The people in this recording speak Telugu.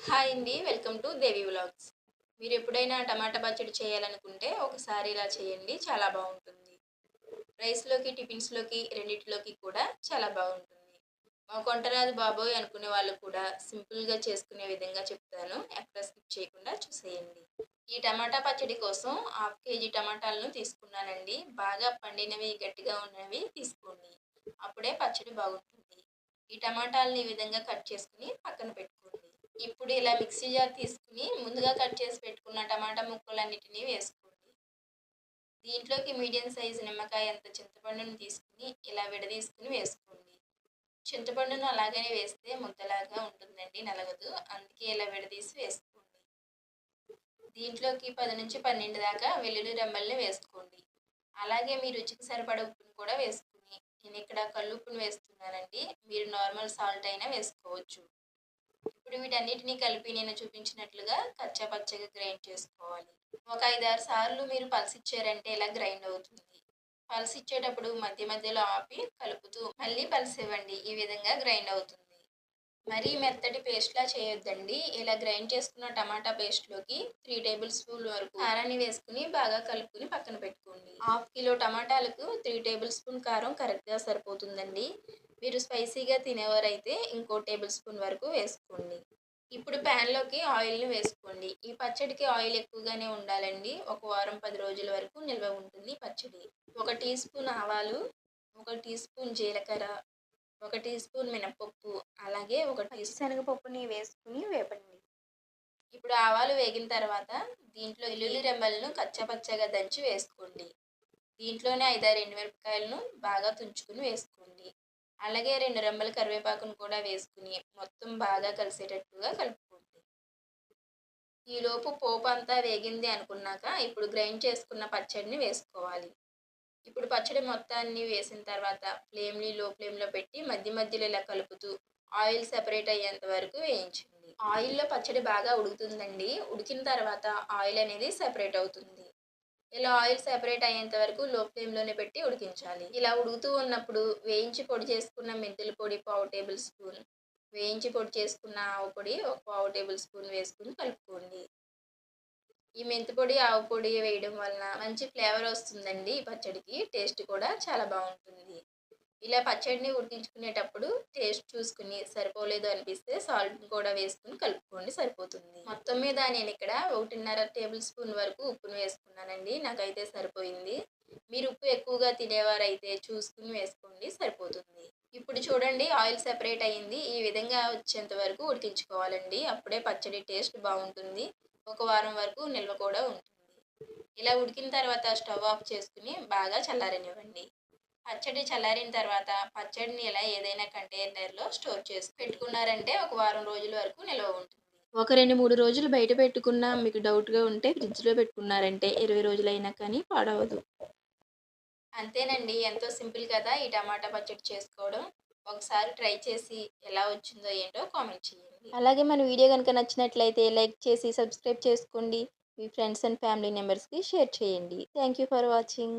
హాయ్ అండి వెల్కమ్ టు దేవి వ్లాగ్స్. మీరు ఎప్పుడైనా టమాటా పచ్చడి చేయాలనుకుంటే ఒకసారి ఇలా చేయండి చాలా బాగుంటుంది. రైస్లోకి టిఫిన్స్లోకి రెండిటిలోకి కూడా చాలా బాగుంటుంది. మా కొంటరాదు బాబోయ్ అనుకునే వాళ్ళు కూడా సింపుల్గా చేసుకునే విధంగా చెప్తాను. ఎక్కడ స్కిప్ చేయకుండా చూసేయండి. ఈ టమాటా పచ్చడి కోసం హాఫ్ కేజీ టమాటాలను తీసుకున్నానండి. బాగా పండినవి గట్టిగా ఉన్నవి తీసుకోండి. అప్పుడే పచ్చడి బాగుంటుంది. ఈ టమాటాలని ఈ విధంగా కట్ చేసుకుని పక్కన పెట్టుకోండి. ఇప్పుడు ఇలా మిక్సీ జార్ తీసుకుని ముందుగా కట్ చేసి పెట్టుకున్న టమాటా ముక్కలన్నిటినీ వేసుకోండి. దీంట్లోకి మీడియం సైజు నిమ్మకాయ అంత చింతపండును తీసుకుని ఇలా విడదీసుకుని వేసుకోండి. చింతపండును అలాగనే వేస్తే ముద్దలాగా ఉంటుందండి నలగదు. అందుకే ఇలా విడదీసి వేసుకోండి. దీంట్లోకి పది నుంచి పన్నెండు దాకా వెల్లుల్లి రెమ్మల్ని వేసుకోండి. అలాగే మీ రుచికి సరిపడ ఉప్పును కూడా వేసుకుని నేను ఇక్కడ కల్లుప్పుని వేస్తున్నానండి. మీరు నార్మల్ సాల్ట్ అయినా వేసుకోవచ్చు. ఇప్పుడు వీటన్నిటిని కలిపి నేను చూపించినట్లుగా కచ్చా పచ్చగా గ్రైండ్ చేసుకోవాలి. ఒక ఐదారు సార్లు మీరు పల్సిచ్చారంటే ఇలా గ్రైండ్ అవుతుంది? పల్సిచ్చేటప్పుడు మధ్య మధ్యలో ఆపి కలుపుతూ మళ్ళీ పలిసివ్వండి ఈ విధంగా గ్రైండ్ అవుతుంది. మరీ మెత్తటి పేస్ట్లా చేయొద్దండి. ఇలా గ్రైండ్ చేసుకున్న టమాటా పేస్ట్లోకి త్రీ టేబుల్ స్పూన్ వరకు కారాన్ని వేసుకుని బాగా కలుపుకుని పక్కన పెట్టుకోండి. హాఫ్ కిలో టమాటాలకు త్రీ టేబుల్ స్పూన్ కారం కరెక్ట్గా సరిపోతుందండి. మీరు స్పైసీగా తినేవారైతే ఇంకో టేబుల్ స్పూన్ వరకు వేసుకోండి. ఇప్పుడు ప్యాన్లోకి ఆయిల్ని వేసుకోండి. ఈ పచ్చడికి ఆయిల్ ఎక్కువగానే ఉండాలండి. ఒక వారం పది రోజుల వరకు నిల్వ ఉంటుంది పచ్చడి. ఒక టీ స్పూన్ ఆవాలు ఒక టీ స్పూన్ జీలకర్ర ఒక టీ స్పూన్ మినపప్పు అలాగే ఒక టీ శనగపప్పుని వేసుకుని వేపండి. ఇప్పుడు ఆవాలు వేగిన తర్వాత దీంట్లో వెల్లుల్లి రెమ్మలను కచ్చపచ్చగా దంచి వేసుకోండి. దీంట్లోనే ఐదారు ఎండుమిరపకాయలను బాగా తుంచుకుని వేసుకోండి. అలాగే రెండు రెమ్మల కరివేపాకును కూడా వేసుకుని మొత్తం బాగా కలిసేటట్టుగా కలుపుకోండి. ఈలోపు పోపు అంతా వేగింది అనుకున్నాక ఇప్పుడు గ్రైండ్ చేసుకున్న పచ్చడిని వేసుకోవాలి. ఇప్పుడు పచ్చడి మొత్తాన్ని వేసిన తర్వాత ఫ్లేమ్ని లో ఫ్లేమ్లో పెట్టి మధ్య మధ్యలో ఇలా కలుపుతూ ఆయిల్ సెపరేట్ అయ్యేంత వరకు వేయించండి. ఆయిల్లో పచ్చడి బాగా ఉడుకుతుందండి. ఉడికిన తర్వాత ఆయిల్ అనేది సెపరేట్ అవుతుంది. ఇలా ఆయిల్ సెపరేట్ అయ్యేంత వరకు లో ఫ్లేమ్లోనే పెట్టి ఉడికించాలి. ఇలా ఉడుకుతూ ఉన్నప్పుడు వేయించి పొడి చేసుకున్న మెంతుల పొడి పావు టేబుల్ స్పూన్ వేయించి పొడి చేసుకున్న ఆవు పొడి ఒక పావు టేబుల్ స్పూన్ వేసుకుని కలుపుకోండి. ఈ మెంతి పొడి ఆవు పొడి వేయడం వలన మంచి ఫ్లేవర్ వస్తుందండి ఈ పచ్చడికి. టేస్ట్ కూడా చాలా బాగుంటుంది. ఇలా పచ్చడిని ఉడికించుకునేటప్పుడు టేస్ట్ చూసుకుని సరిపోలేదు అనిపిస్తే సాల్ట్ కూడా వేసుకుని కలుపుకోండి సరిపోతుంది. మొత్తం మీద నేను ఇక్కడ ఒకటిన్నర టేబుల్ స్పూన్ వరకు ఉప్పును వేసుకున్నానండి. నాకైతే సరిపోయింది. మీరు ఉప్పు ఎక్కువగా తినేవారైతే చూసుకుని వేసుకోండి సరిపోతుంది. ఇప్పుడు చూడండి ఆయిల్ సెపరేట్ అయ్యింది ఈ విధంగా వచ్చేంత వరకు ఉడికించుకోవాలండి. అప్పుడే పచ్చడి టేస్ట్ బాగుంటుంది. ఒక వారం వరకు నిల్వ కూడా ఉంటుంది. ఇలా ఉడికిన తర్వాత స్టవ్ ఆఫ్ చేసుకుని బాగా చల్లారనివ్వండి. పచ్చడి చల్లారిన తర్వాత పచ్చడిని ఇలా ఏదైనా కంటైనర్లో స్టోర్ చేసి పెట్టుకున్నారంటే ఒక వారం రోజుల వరకు నిల్వ ఉంటుంది. ఒక రెండు మూడు రోజులు బయట పెట్టుకున్నా మీకు డౌట్గా ఉంటే ఫ్రిడ్జ్లో పెట్టుకున్నారంటే ఇరవై రోజులైనా కానీ పాడవదు. అంతేనండి. ఎంతో సింపుల్ కదా ఈ టమాటా పచ్చడి చేసుకోవడం. ఒకసారి ట్రై చేసి ఎలా వచ్చిందో ఏంటో కామెంట్ చేయండి. అలాగే మన వీడియో కనుక నచ్చినట్లయితే లైక్ చేసి సబ్స్క్రైబ్ చేసుకోండి. మీ ఫ్రెండ్స్ అండ్ ఫ్యామిలీ మెంబర్స్కి షేర్ చేయండి. Thank you for watching.